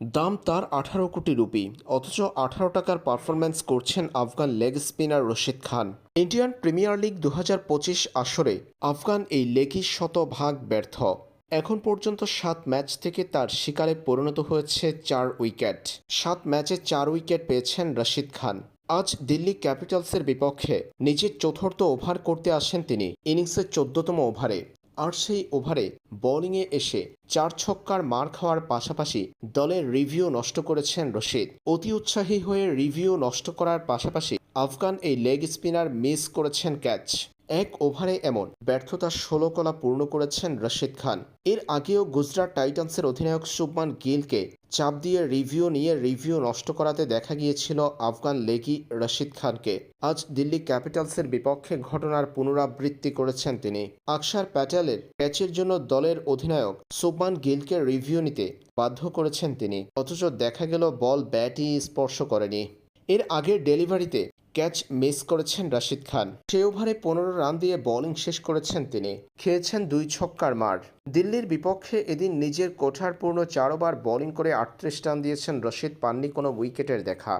দাম তার আঠারো কোটি রুপি, অথচ আঠারো টাকার পারফরম্যান্স করছেন Afghan leg spinner Rashid Khan. Indian Premier League দু হাজার পঁচিশ আসরে আফগান এই লেগই শতভাগ ব্যর্থ। এখন পর্যন্ত সাত ম্যাচ থেকে তার শিকারে পরিণত হয়েছে চার উইকেট। সাত ম্যাচে চার উইকেট পেয়েছেন রশিদ খান। আজ দিল্লি ক্যাপিটালসের বিপক্ষে নিজের চতুর্থ ওভার করতে আসেন তিনি। ইনিংসের চোদ্দতম ওভারে আর সেই ওভারে বোলিংয়ে এসে চার ছক্কার মার খাওয়ার পাশাপাশি দলের রিভিউ নষ্ট করেছেন রশিদ। অতি উৎসাহী হয়ে রিভিউ নষ্ট করার পাশাপাশি আফগান এই লেগ স্পিনার মিস করেছেন ক্যাচ। এক ওভারে এমন ব্যর্থতার ষোলো কলা পূর্ণ করেছেন রশিদ খান। এর আগেও গুজরাট টাইটান্সের অধিনায়ক শুভমান গিলকে চাপ দিয়ে রিভিউ নিয়ে রিভিউ নষ্ট করাতে দেখা গিয়েছিল আফগান লেগি রশিদ খানকে। আজ দিল্লি ক্যাপিটালসের বিপক্ষে ঘটনার পুনরাবৃত্তি করেছেন তিনি। আকসার প্যাটেলের ক্যাচের জন্য দলের অধিনায়ক শুভমান গিলকে রিভিউ নিতে বাধ্য করেছেন তিনি। অথচ দেখা গেল বল ব্যাটই স্পর্শ করেনি। এর আগের ডেলিভারিতে ক্যাচ মিস করেছেন রাশিদ খান। সে ওভারে পনেরো রান দিয়ে বোলিং শেষ করেছেন তিনি। খেয়েছেন দুই ছক্কার মার। দিল্লির বিপক্ষে এদিন নিজের কোঠারপূর্ণ চার ওভার বোলিং করে আটত্রিশ রান দিয়েছেন রশিদ, পাননি কোনো উইকেটের দেখা।